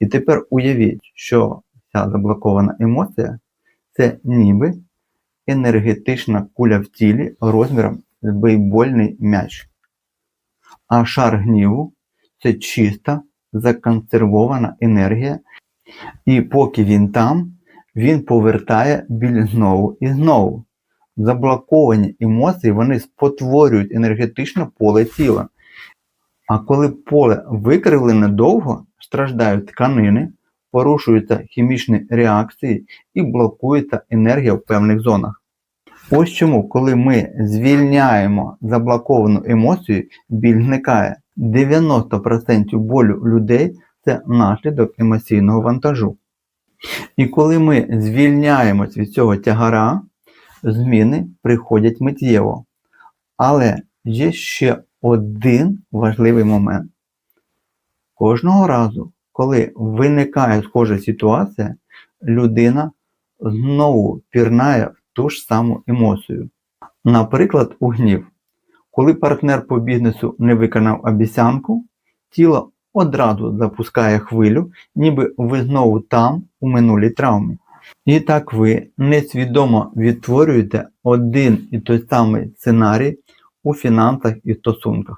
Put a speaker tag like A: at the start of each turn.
A: І тепер уявіть, що ця заблокована емоція це ніби енергетична куля в тілі розміром з бейсбольний м'яч. А шар гніву це чиста, законсервована енергія, і поки він там, він повертає біль знову і знову. Заблоковані емоції вони спотворюють енергетичне поле тіла. А коли поле викривлене довго, страждають тканини, порушуються хімічні реакції і блокується енергія в певних зонах. Ось чому, коли ми звільняємо заблоковану емоцію, біль зникає. 90% болю людей це наслідок емоційного вантажу. І коли ми звільняємось від цього тягара, зміни приходять миттєво. Але є ще один важливий момент. Кожного разу, коли виникає схожа ситуація, людина знову пірнає в ту ж саму емоцію. Наприклад, у гнів. Коли партнер по бізнесу не виконав обіцянку, тіло одразу запускає хвилю, ніби ви знову там, у минулій травмі. І так ви несвідомо відтворюєте один і той самий сценарій у фінансах і стосунках.